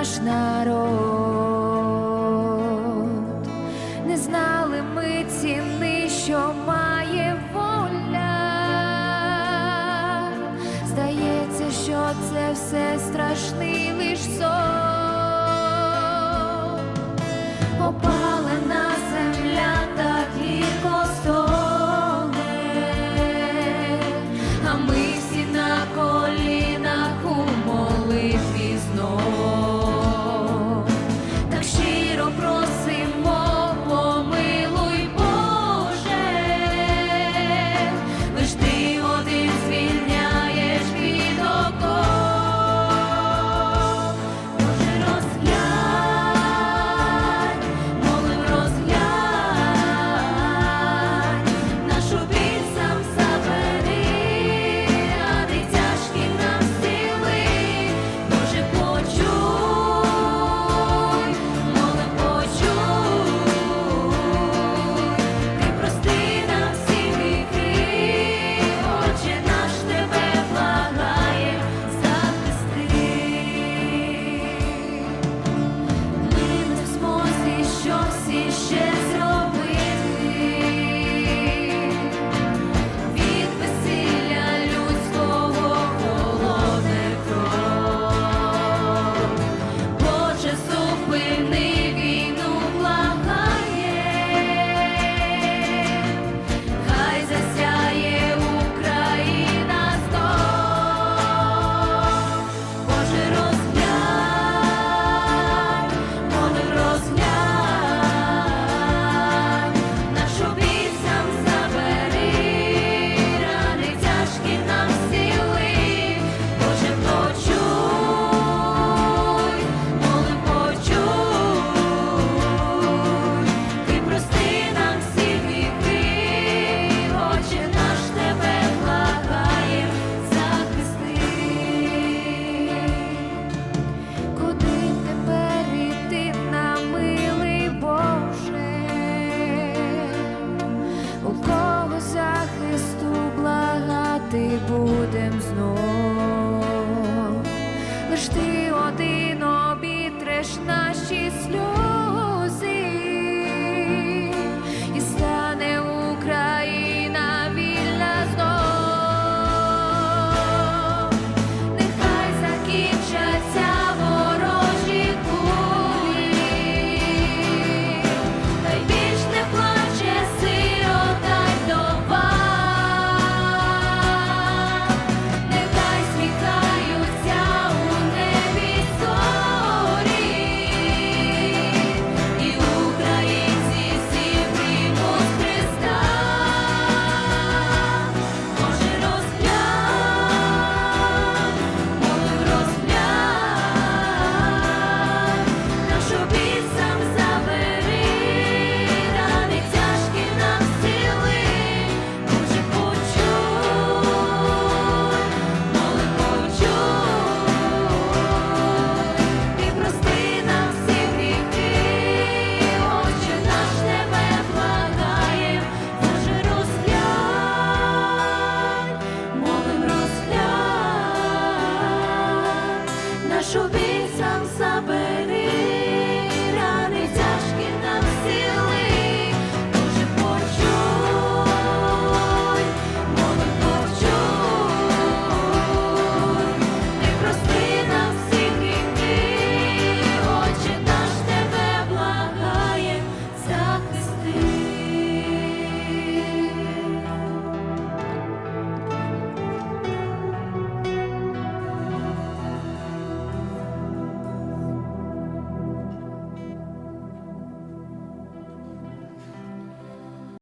наш народ, не знали ми ціни, що має воля, здається, що це все страшний лиш сон. завжди.